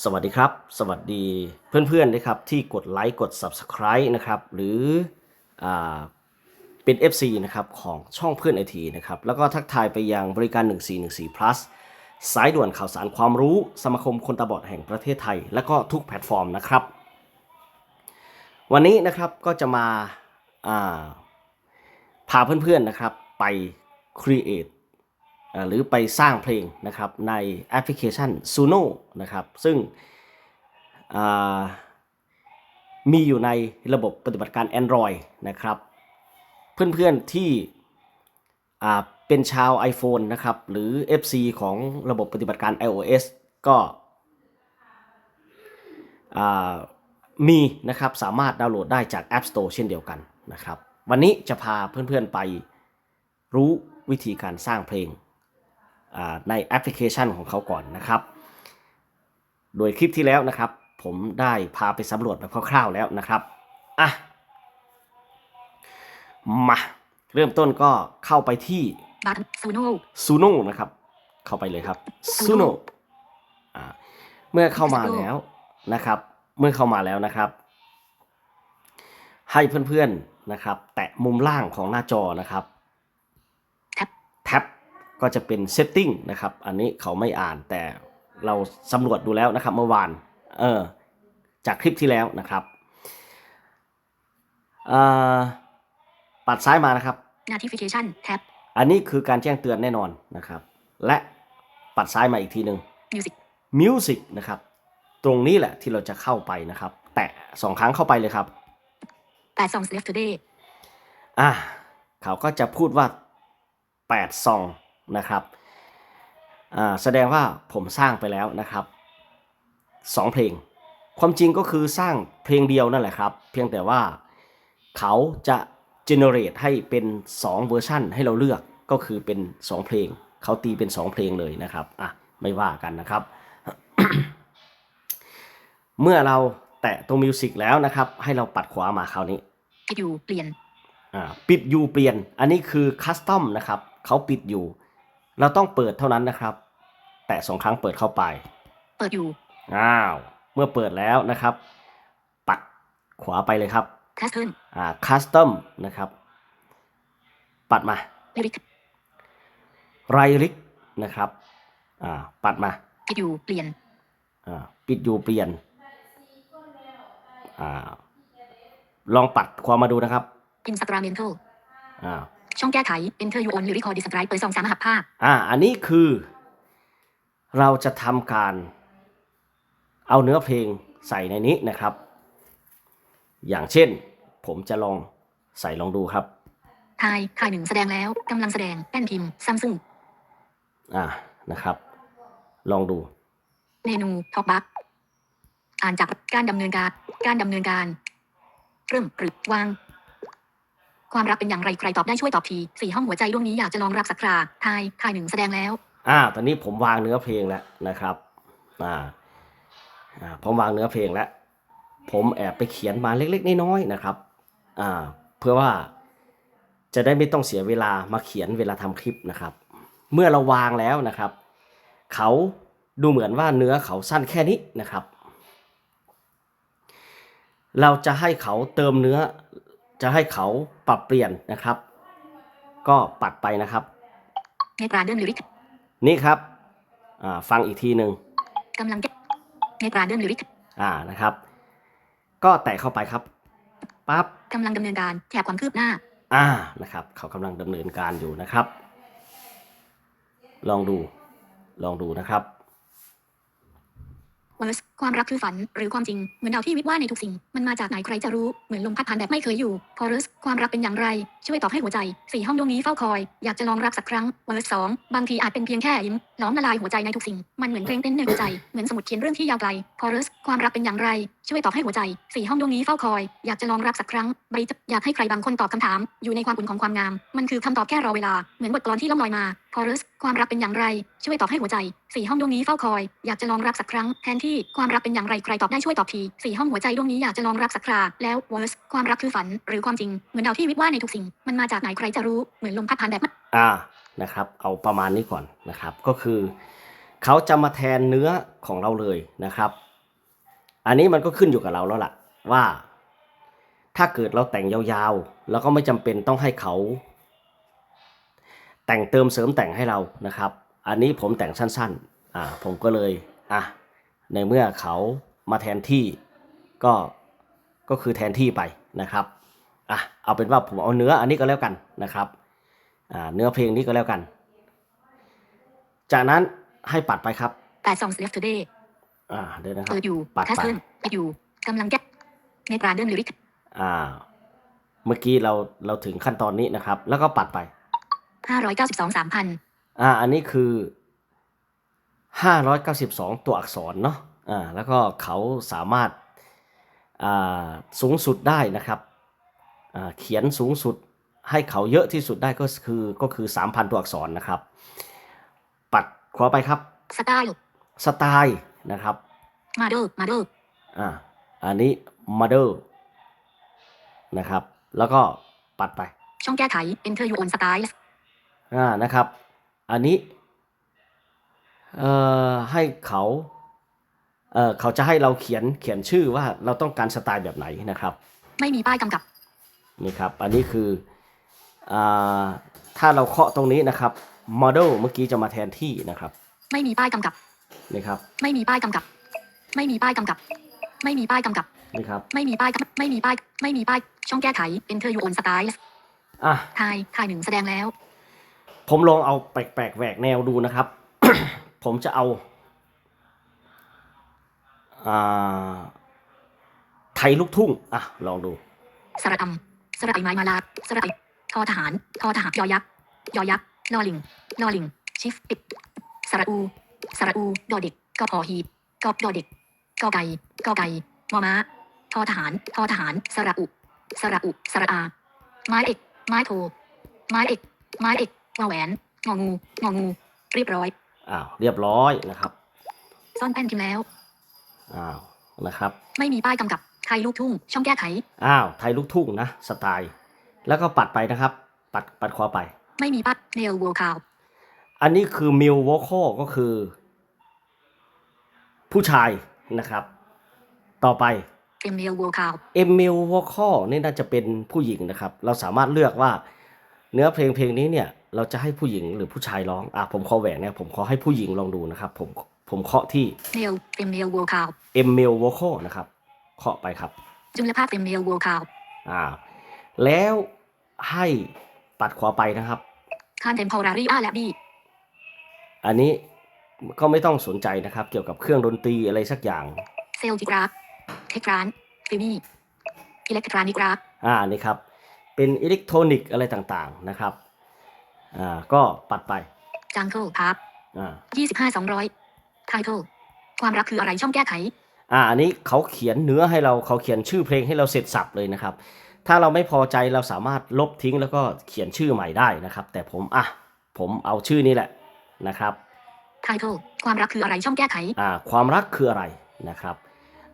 สวัสดีครับ สวัสดีเพื่อนๆนะครับที่กดไลค์กด Subscribe นะครับหรืออเป็น FC นะครับของช่องเพื่อนไอทีนะครับแล้วก็ทักทายไปยังบริการ 1414 plus สายด่วนข่าวสารความรู้สมาคมคนตาบอดแห่งประเทศไทย และก็ทุกแพลตฟอร์มนะครับ วันนี้นะครับก็จะมาาพาเพื่อนๆนะครับไป create หรือไปสร้างเพลงนะครับในแอปพลิเคชัน Suno นะครับซึ่งมีอยู่ในระบบปฏิบัติการ Android นะครับ เพื่อนๆที่อ่เป็นชาว iPhone นะครับหรือ FC ของระบบปฏิบัติการ iOS ก็มีนะครับสามารถดาวน์โหลดได้จาก App Store เช่นเดียวกันนะครับ วันนี้จะพาเพื่อนๆไปรู้วิธีการสร้างเพลง ในแอปพลิเคชันของเขาก่อนนะครับ โดยคลิปที่แล้วนะครับ ผมได้พาไปสำรวจแบบคร่าวๆแล้วนะครับอะมาเริ่มต้นก็เข้าไปที่บัตซูโน Suno นะครับ เข้าไปเลยครับ Suno อ่าเมื่อเข้ามาแล้วนะครับ เมื่อเข้ามาแล้วนะครับ ให้เพื่อนๆนะครับ แตะมุมล่างของหน้าจอนะครับแท็บแท็บ ก็จะเป็น Setting นะครับ อันนี้เขาไม่อ่านแต่เราสำรวจดูแล้วนะครับเมื่อวานเออจากคลิปที่แล้วนะครับอ่าปัดซ้ายมานะครับ notification แท็บอันนี้คือการแจ้งเตือนแน่นอนนะครับ และปัดซ้ายมาอีกทีหนึ่ง music Music นะครับ ตรงนี้แหละที่เราจะเข้าไปนะครับ แตะสองครั้งเข้าไปเลยครับ8 songs left today อะเขาก็จะพูดว่า8ซอง นะครับอ่าแสดงว่าผมสร้างไปแล้วนะครับ2เพลง ความจริงก็คือสร้างเพลงเดียวนั่นแหละครับ เพียงแต่ว่าเขาจะ generate ให้เป็น2เวอร์ชันให้เราเลือกก็คือเป็น 2 เพลง เขาตีเป็น 2 เพลงเลยนะครับอะไม่ว่ากันนะครับ เมื่อเราแตะตรงมิวสิกแล้วนะครับ ให้เราปัดขวามาคราวนี้ให้อยู่เปลี่ยนอ่าปิดอยู่เปลี่ยน อันนี้คือคัสตอมนะครับ เขาปิดอยู่ เราต้องเปิดเท่านั้นนะครับ แตะสองครั้งเปิดเข้าไป เปิดอยู่ อ้าว เมื่อเปิดแล้วนะครับ ปัดขวาไปเลยครับ pattern อ่าคัสตอมนะครับ ปัดมา lyric ไรลิกนะครับ อ่า ปัดมาให้อยู่ เปลี่ยน อ่า ปิดอยู่เปลี่ยน อ่า ลองปัดความมาดูนะครับ instrumental อ่า ช่องแก้ไข enter your own lyric or describe เปิดซองสามหับภาคอ่า อันนี้คือ เราจะทำการ เอาเนื้อเพลงใส่ในนี้นะครับ อย่างเช่น ผมจะลองใส่ลองดูครับทายทายหนึ่งแสดงแล้วกำลังแสดงแป้นพิมพ์ซัมซุงอ่านะครับ ลองดู เมนูท็อปบัคอ่านจากการดำเนินการ การดำเนินการ เริ่มหรือวาง ความรักเป็นอย่างไรใครตอบได้ช่วยตอบทีสี่ห้องหัวใจดวงนี้อยากจะลองรักสักคราทายทายหนึ่งแสดงแล้วอ่าตอนนี้ผมวางเนื้อเพลงแล้วนะครับอ่าอ่าผมวางเนื้อเพลงแล้ว ผมแอบไปเขียนมาเล็ก ๆน้อยๆนะครับอ่าเพื่อว่าจะได้ไม่ต้องเสียเวลามาเขียนเวลาทำคลิปนะครับ เมื่อเราวางแล้วนะครับ เขาดูเหมือนว่าเนื้อเขาสั้นแค่นี้นะครับ เราจะให้เขาเติมเนื้อ จะให้เขาปรับเปลี่ยนนะครับ ก็ปัดไปนะครับในกราเดินลิริกนี่ครับอ่าฟังอีกทีหนึ่งกำลังแก้ในกราเดินลิริกอ่านะครับ ก็แตะเข้าไปครับปั๊บกำลังดำเนินการแถบความคืบหน้า อ่านะครับ เขากำลังดำเนินการอยู่นะครับ ลองดูลองดูนะครับเวอร์ส ความรักคือฝันหรือความจริง เหมือนดาวที่วิบว่าในทุกสิ่ง มันมาจากไหนใครจะรู้ เหมือนลมพัดผ่านแบบไม่เคยอยู่คอรัสความรักเป็นอย่างไร ช่วยตอบให้หัวใจสี่ห้องดวงนี้เฝ้าคอย อยากจะลองรักสักครั้งเวอร์สสองบางทีอาจเป็นเพียงแค่ยิ้มล้อมละลายหัวใจในทุกสิ่ง มันเหมือนเพลงเต้นในหัวใจ เหมือนสมุดเขียนเรื่องที่ยาวไกลคอรัสความรักเป็นอย่างไร ช่วยตอบให้หัวใจสี่ห้องดวงนี้เฝ้าคอย อยากจะลองรักสักครั้งใบจอยากให้ใครบางคนตอบคำถาม อยู่ในความอุ่นของความงาม มันคือคำตอบแค่รอเวลา เหมือนบทกลอนที่ล่องลอยมาคอรัสความรักเป็นอย่างไร ช่วยตอบให้หัวใจสี่ห้องดวงนี้เฝ้าคอย อยากจะลองรักสักครั้งแทนที่ความรักเป็นอย่างไรใครตอบได้ช่วยตอบทีสี่ห้องหัวใจดวงนี้อยากจะลองรักสักคราแล้วเวอร์สความรักคือฝันหรือความจริง เหมือนดาวที่วิบว่าในทุกสิ่ง มันมาจากไหนใครจะรู้เหมือนลมพัดผ่านแบบอ่านะครับ เอาประมาณนี้ก่อนนะครับ ก็คือ เขาจะมาแทนเนื้อของเราเลยนะครับ อันนี้มันก็ขึ้นอยู่กับเราแล้วล่ะ ว่า ถ้าเกิดเราแต่งยาวๆ แล้วก็ไม่จำเป็นต้องให้เขา แต่งเติมเสริมแต่งให้เรานะครับ อันนี้ผมแต่งสั้น ๆ อ่า ผมก็เลย อะ ในเมื่อเขามาแทนที่ก็ก็คือแทนที่ไปนะครับอะเอาเป็นว่าผมเอาเนื้ออันนี้ก็แล้วกันนะครับอ่าเนื้อเพลงนี้ก็แล้วกัน จากนั้นให้ปัดไปครับ8 songs left today อ่าเดี๋ยวนะครับเปิดอยู่ปัดแคสไปเพิ่มปิดอยู่กำลังแก้ในกราเดนลิริกอ่า เมื่อกี้เราเราถึงขั้นตอนนี้นะครับ แล้วก็ปัดไป592 3,000อ่า อันนี้คือ 592 ตัวอักษรเนาะอ่าแล้วก็เขาสามารถอ่าสูงสุดได้นะครับอ่าเขียนสูงสุดให้เขาเยอะที่สุดได้ก็คือก็คือ 3,000 ตัวอักษรนะครับ ปัดขวาไปครับ สไตล์ สไตล์นะครับ มาเดอร์มาเดอร์อ่าอันนี้ mother นะครับ แล้วก็ปัดไป ช่องแก้ไข enter your own styles อ่านะครับ อันนี้เอ่อ ให้เขาเอ่อเขาจะให้เราเขียนเขียนชื่อว่าเราต้องการสไตล์แบบไหนนะครับ ไม่มีป้ายกำกับนี่ครับ อันนี้คืออ่าถ้าเราเคาะตรงนี้นะครับ model เมื่อกี้จะมาแทนที่นะครับ ไม่มีป้ายกำกับนี่ครับ ไม่มีป้ายกำกับ ไม่มีป้ายกำกับ ไม่มีป้ายกำกับนี่ครับ ไม่มีป้ายกำไม่มีป้าย ไม่มีป้าย ช่องแก้ไข enter your own styles อะทายทายหนึ่งแสดงแล้ว ผมลองเอาแปลกๆแหวกแนวดูนะครับ ผมจะเอาอาไทยลูกทุ่ง อะ ลองดู สระอำสระไอไม้มาลาสระไอทอทหารทอทหารยอยักษ์ยอยักษ์ลอลิงลอลิง ชิฟติดสระอู สระอูดอเด็กกอพอฮีกอบดอเด็กกอไก่กอไก่มอม้าทอทหารทอทหาร สระอุ สระอุ สระอา ไม้เอก ไม้โท ไม้เอก ไม้เอกวอแหวนงองูงองู เรียบร้อย อ้าวเรียบร้อยนะครับ ซ่อนแป้นพิมพ์แล้วอ้าวนะครับ ไม่มีป้ายกำกับไทยลูกทุ่ง ช่องแก้ไขอ้าวไทยลูกทุ่งนะสไตล์ แล้วก็ปัดไปนะครับ ปัดปัดขวาไป ไม่มีป้ายเนลโวคาวอันนี้คือมิลวอคก็คือ ผู้ชายนะครับ ต่อไปเอ็มเนลโวคาวเอมิลวอคนี่น่าจะเป็นผู้หญิงนะครับ เราสามารถเลือกว่า เนื้อเพลงเพลงนี้เนี่ย เราจะให้ผู้หญิงหรือผู้ชายร้อง อะผมขอแหวนเนี่ยผมขอให้ผู้หญิงลองดูนะครับ ผมผมเคาะที่เนลเอ็มเนลโวคาวเอมิลวอคนะครับ เคาะไปครับจุลภาคเอ็มเนลโวคาวอ่า แล้วให้ปัดขวาไปนะครับคานเทมพอรารีอาและบีอันนี้ก็ไม่ต้องสนใจนะครับ เกี่ยวกับเครื่องดนตรีอะไรสักอย่าง เซลจิกราฟเทครานฟิมี่อิเล็กทรอนิกราฟอ่านี่ครับ เป็นอิเล็กทรอนิกส์อะไรต่างๆนะครับ อ่า ก็ปัดไปจังเกิลพาร์อ่ายี่สิบห้าสองร้อยไทเทลความรักคืออะไรช่องแก้ไข อ่า อันนี้เขาเขียนเนื้อให้เราเขาเขียนชื่อเพลงให้เราเสร็จสับเลยนะครับ ถ้าเราไม่พอใจเราสามารถลบทิ้งแล้วก็เขียนชื่อใหม่ได้นะครับ แต่ผมอะผมเอาชื่อนี้แหละนะครับไทเทลความรักคืออะไรช่องแก้ไข อ่า ความรักคืออะไรนะครับ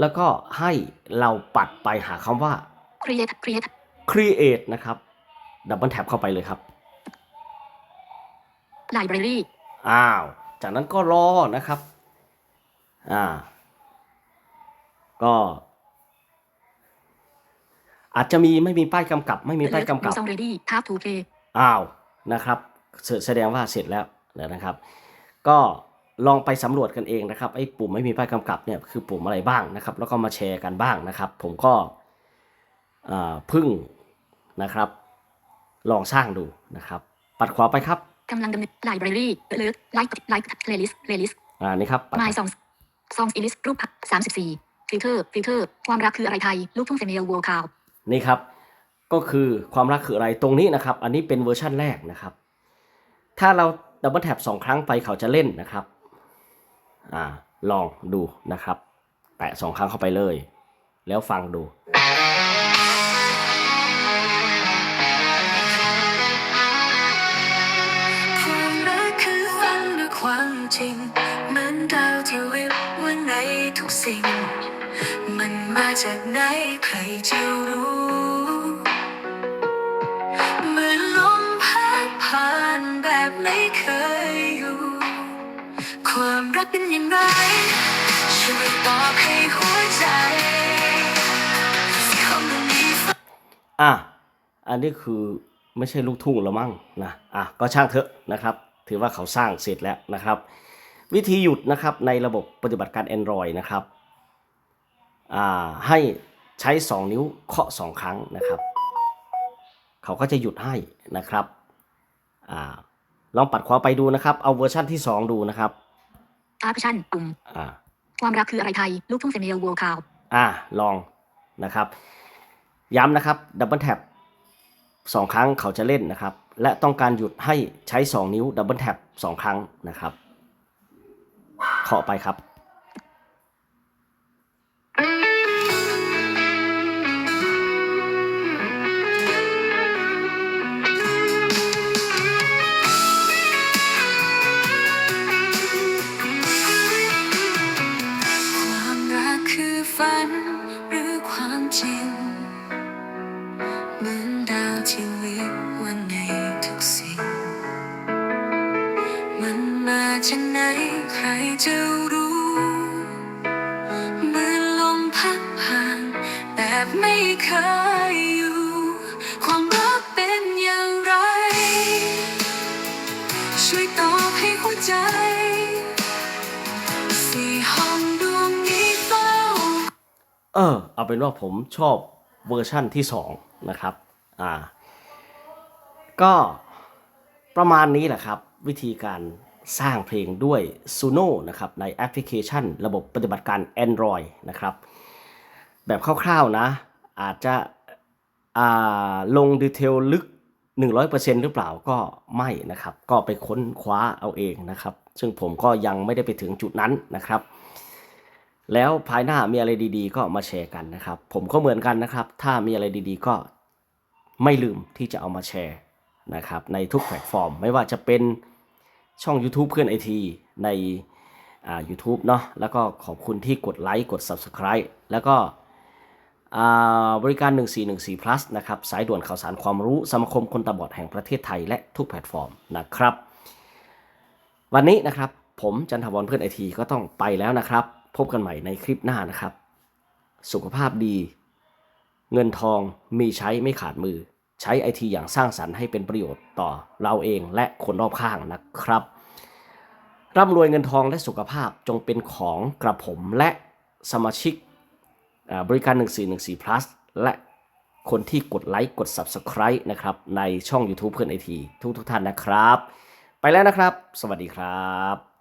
แล้วก็ให้เราปัดไปหาคำว่า create create create นะครับ ดับเบิลแท็บเข้าไปเลยครับ library อ้าว จากนั้นก็รอนะครับ อ่า ก็ อาจจะมีไม่มีป้ายกำกับ ไม่มีป้ายกำกับซองเรดี้ทับทูเพย์อ้าวนะครับแสแสดงว่าเสร็จแล้วนะครับ ก็ลองไปสำรวจกันเองนะครับไอ้ปุ่มไม่มีป้ายกำกับเนี่ยคือปุ่มอะไรบ้างนะครับ แล้วก็มาแชร์กันบ้างนะครับ ผมก็อ่าเพึ่งนะครับ ลองสร้างดูนะครับ ปัดขวาไปครับ กำลังดำเนิน library เลิกไลค์ไลค์ playlist playlist อ่านี่ครับปัด my songs songs i list รูปสามสิบสี่ฟิลเตอร์ฟิลเตอร์ความรักคืออะไรไทย ลูกทุ่งเฟมิเนลโวคาวนี่ครับ ก็คือความรักคืออะไรตรงนี้นะครับ อันนี้เป็นเวอร์ชั่นแรกนะครับ ถ้าเราดับเบิลแท็บสองครั้งไปเขาจะเล่นนะครับอ่าลองดูนะครับ แตะสองครั้งเข้าไปเลย แล้วฟังดู เหมือนดาวที่วิบว่าในทุกสิ่ง มันมาจากไหนใครจะรู้เมื่อลมพัดผ่านแบบไม่เคยอยู่ ความรักเป็นอย่างไรช่วยตอบให้หัวใจอะ อันนี้คือไม่ใช่ลูกทุ่งแล้วมั้งนะ อะ ก็ช่างเถอะนะครับ ถือว่าเขาสร้างเสร็จแล้วนะครับ วิธีหยุดนะครับในระบบปฏิบัติการ Android นะครับอ่าให้ใช้ 2 นิ้วเคาะ 2 ครั้งนะครับ เขาก็จะหยุดให้นะครับอ่าลองปัดขวาไปดูนะครับ เอาเวอร์ชั่นที่ 2 ดูนะครับอาร์ปชั่นปุ่มอ่าความรักคืออะไรไทย ลูกทุ่งเซมิเอลโวคาวอ่าลองนะครับ ย้ำนะครับดับเบิลแท็บสองครั้งเขาจะเล่นนะครับ และต้องการหยุดให้ใช้ 2 นิ้วดับเบิลแท็บสองครั้งนะครับ ขอไปครับ ใจสี่ห้องดวงนี้เฝ้าเออ เอาเป็นว่าผมชอบเวอร์ชั่นที่2นะครับ อ่า ก็ประมาณนี้แหละครับ วิธีการสร้างเพลงด้วย Suno นะครับ ในแอปพลิเคชัน ระบบปฏิบัติการ Android นะครับ แบบคร่าวๆนะ อาจจะอ่าลงดีเทลลึก 100%หรือเปล่าก็ไม่นะครับ ก็ไปค้นคว้าเอาเองนะครับ ซึ่งผมก็ยังไม่ได้ไปถึงจุดนั้นนะครับ แล้วภายหน้ามีอะไรดีๆ ก็มาแชร์กันนะครับ ผมก็เหมือนกันนะครับ ถ้ามีอะไรดีๆ ก็ไม่ลืมที่จะเอามาแชร์นะครับ ในทุกแพลตฟอร์ม ไม่ว่าจะเป็นช่อง YouTube เพื่อนไอทีในอ่า YouTube เนาะแล้วก็ขอบคุณที่กดไลค์กด Subscribe แล้วก็ บริการ 1414 plus นะครับ สายด่วนข่าวสารความรู้ สมาคมคนตาบอดแห่งประเทศไทยและทุกแพลตฟอร์มนะครับ วันนี้นะครับ ผมจันทวรเพื่อนไอทีก็ต้องไปแล้วนะครับ พบกันใหม่ในคลิปหน้านะครับ สุขภาพดี เงินทองมีใช้ไม่ขาดมือ ใช้ไอทีอย่างสร้างสรรค์ให้เป็นประโยชน์ต่อเราเองและคนรอบข้างนะครับ ร่ำรวยเงินทองและสุขภาพจงเป็นของกระผมและสมาชิก บริการ 1414 plus และคนที่กดไลค์กด Subscribe นะครับในช่อง YouTube เพื่อนไอทีทุกทุกท่านนะครับ ไปแล้วนะครับ สวัสดีครับ